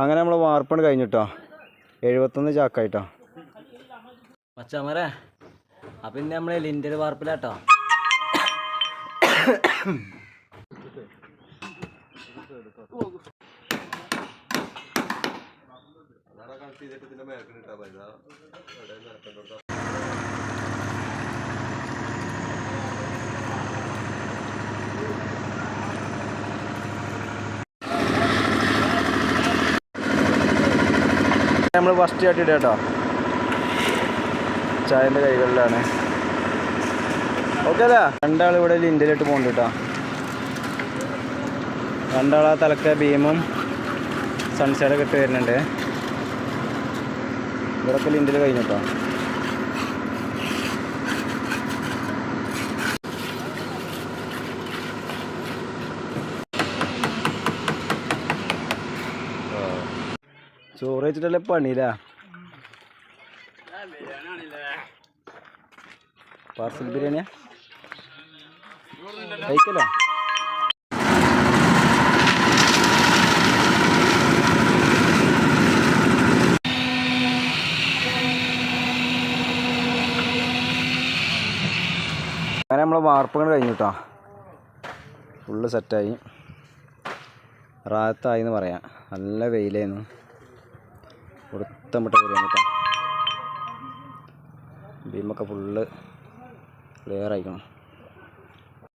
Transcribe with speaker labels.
Speaker 1: അങ്ങനെ നമ്മൾ വാർപ്പണ് കഴിഞ്ഞിട്ടോ. എഴുപത്തൊന്ന് ചാക്കായിട്ടോ.
Speaker 2: മച്ചാമരെ അപ്പം ഇന്ന് നമ്മൾ ലിൻഡൽ വാർപ്പിലാട്ടോ.
Speaker 1: നമ്മൾ ഫസ്റ്റ് ആയിട്ട് ഇടുക കേട്ടോ. ചായന്റെ കൈകളിലാണ്. ഓക്കെ അതാ രണ്ടാൾ ഇവിടെ ലിൻഡിലിട്ട് പോകുന്നുണ്ട് കേട്ടോ. രണ്ടാൾ ആ തലക്ക ഭീമും സൺസൈഡൊക്കെ ഇട്ട് വരുന്നുണ്ട്. ഇവിടൊക്കെ ലിൻഡിൽ കഴിഞ്ഞു കേട്ടോ. ചോറ് വെച്ചിട്ടല്ലേ പണിയില്ല പാർസൽ ബിരിയാണിയാ? കഴിക്കല്ലോ അങ്ങനെ നമ്മൾ വാർപ്പുകൾ കഴിഞ്ഞു കേട്ടോ ഫുള്ള് സെറ്റായി റാത്തായി എന്ന് പറയാം. നല്ല വെയിലായിരുന്നു. വൃത്തം വിട്ട ബിരിയാണി കേട്ടോ ബീമൊക്കെ ഫുള്ള് ക്ലിയർ ആയിക്കണം.